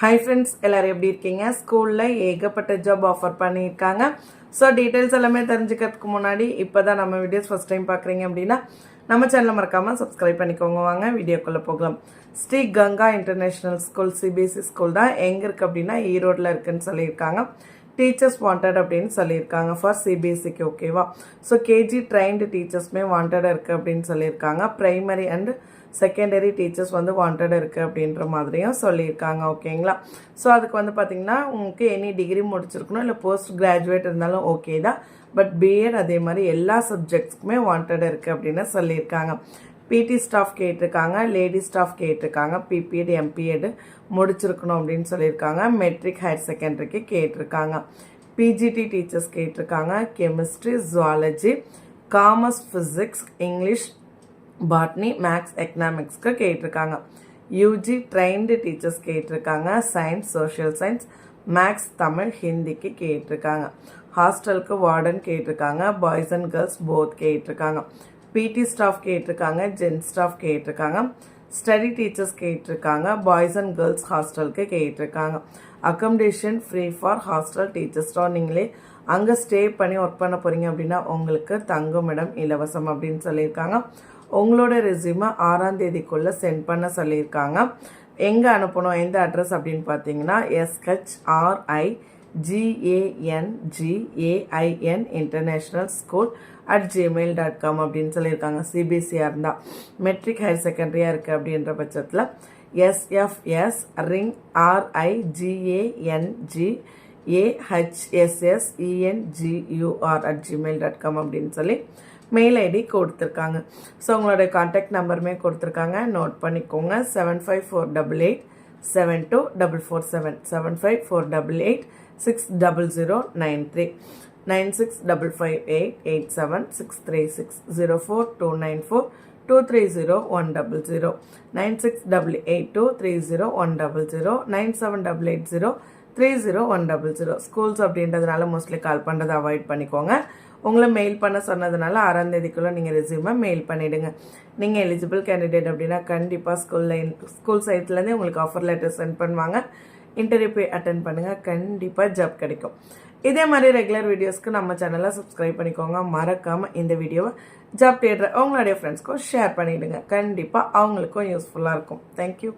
Hi friends எல்லாரும் எப்படி இருக்கீங்க? ஸ்கூலில் ஏகப்பட்ட ஜாப் ஆஃபர் பண்ணியிருக்காங்க. ஸோ டீட்டெயில்ஸ் எல்லாமே தெரிஞ்சுக்கிறதுக்கு முன்னாடி இப்போ தான் நம்ம வீடியோஸ் ஃபஸ்ட் டைம் பார்க்குறீங்க அப்படின்னா நம்ம சேனலை மறக்காமல் சப்ஸ்கிரைப் பண்ணிக்கோங்க. வாங்க வீடியோக்குள்ளே போகலாம். Sri Ganga international school CBSE school தான் எங்கே இருக்குது அப்படின்னா ஈரோட்டில் இருக்குதுன்னு சொல்லியிருக்காங்க. டீச்சர்ஸ் வாண்டட் அப்படின்னு சொல்லியிருக்காங்க. ஃபார் சிபிஎஸ்சிக்கு ஓகேவா ஸோ கேஜி ட்ரைன்டு டீச்சர்ஸ்மே வாண்டடாக இருக்குது அப்படின்னு சொல்லியிருக்காங்க. ப்ரைமரி அண்ட் செகண்டரி டீச்சர்ஸ் வந்து வாண்டட் இருக்குது அப்படின்ற மாதிரியும் சொல்லியிருக்காங்க. ஓகேங்களா ஸோ அதுக்கு வந்து பார்த்திங்கன்னா உங்களுக்கு எனி டிகிரி முடிச்சிருக்கணும் இல்லை போஸ்ட் கிராஜுவேட் இருந்தாலும் ஓகே தான். பட் பிஎட் அதே மாதிரி எல்லா சப்ஜெக்ட்ஸ்க்குமே வாண்டட் இருக்குது அப்படின்னு சொல்லியிருக்காங்க. பிடி ஸ்டாஃப் கேட்டிருக்காங்க லேடி ஸ்டாஃப் கேட்டிருக்காங்க பிபிஎட் எம்பிஎட் முடிச்சிருக்கணும் அப்படின்னு சொல்லியிருக்காங்க. மெட்ரிக் ஹையர் செகண்டரிக்கு கேட்டிருக்காங்க. பிஜிடி டீச்சர்ஸ் கேட்டிருக்காங்க. Chemistry zoology commerce physics English botany maths எக்கனாமிக்ஸ்க்கு கேட்டிருக்காங்க. யூஜி ட்ரைன்டு டீச்சர்ஸ் கேட்டிருக்காங்க. Science social science maths Tamil ஹிந்திக்கு கேட்டிருக்காங்க. ஹாஸ்டலுக்கு வார்டன் கேட்டிருக்காங்க. பாய்ஸ் அண்ட் கேர்ள்ஸ் போத் கேட்டிருக்காங்க. பிடி ஸ்டாஃப் கேட்டிருக்காங்க ஜென்ட் ஸ்டாஃப் கேட்டிருக்காங்க ஸ்டடி டீச்சர்ஸ் கேட்டிருக்காங்க பாய்ஸ் அண்ட் கேர்ள்ஸ் ஹாஸ்டலுக்கு கேட்டிருக்காங்க. அக்கமடேஷன் ஃப்ரீ ஃபார் ஹாஸ்டல் டீச்சர்ஸ்டோ நீங்களே அங்கே ஸ்டே பண்ணி ஒர்க் பண்ண போகிறீங்க அப்படின்னா உங்களுக்கு தங்குமிடம் இலவசம் அப்படின்னு சொல்லியிருக்காங்க. உங்களோட ரெசியூமை ஆறாம் தேதிக்குள்ளே சென்ட் பண்ண சொல்லியிருக்காங்க. எங்கே அனுப்பணும் எந்த அட்ரஸ் அப்படின்னு பார்த்தீங்கன்னா SHRI GANGAIN international school at Gmail dot com அப்படின்னு சொல்லியிருக்காங்க. சிபிஎஸ்சியாக இருந்தால் மெட்ரிக் ஹையர் செகண்டரியாக இருக்குது அப்படின்ற பட்சத்தில் SFS ring RIGANG AHSSENGUR at Gmail dot com அப்படின்னு சொல்லி மெயில் ஐடி கொடுத்துருக்காங்க. ஸோ உங்களுடைய காண்டாக்ட் நம்பருமே கொடுத்துருக்காங்க. நோட் பண்ணிக்கோங்க. Seven five four double eight seven two double four seven seven five four double eight six double zero nine three nine six double five eight eight seven six three six zero four two nine four two three zero one double zero nine six double eight two three zero one double zero nine seven double eight zero three zero one double zero schools அப்படின்றதுனால mostly call பண்ணுறதை avoid பண்ணிக்கோங்க. உங்களை mail பண்ண சொன்னதுனால ஆறாம் தேதிக்குள்ளே நீங்கள் ரெசியூமை mail பண்ணிவிடுங்க நீங்கள் எலிஜிபிள் கேண்டிடேட் அப்படின்னா கண்டிப்பாக ஸ்கூலில் ஸ்கூல் சைட்லேருந்தே உங்களுக்கு ஆஃபர் லெட்டர் சென்ட் பண்ணுவாங்க. இன்டர்வியூ போய் அட்டன் பண்ணுங்கள் கண்டிப்பாக ஜாப் கிடைக்கும். இதே மாதிரி ரெகுலர் வீடியோஸ்க்கு நம்ம சேனலை சப்ஸ்கிரைப் பண்ணிக்கோங்க. மறக்காமல் இந்த வீடியோவை ஜாப் தேடுற உங்களுடைய ஃப்ரெண்ட்ஸ்க்கும் ஷேர் பண்ணிவிடுங்க கண்டிப்பாக அவங்களுக்கும் யூஸ்ஃபுல்லாக இருக்கும். தேங்க்யூ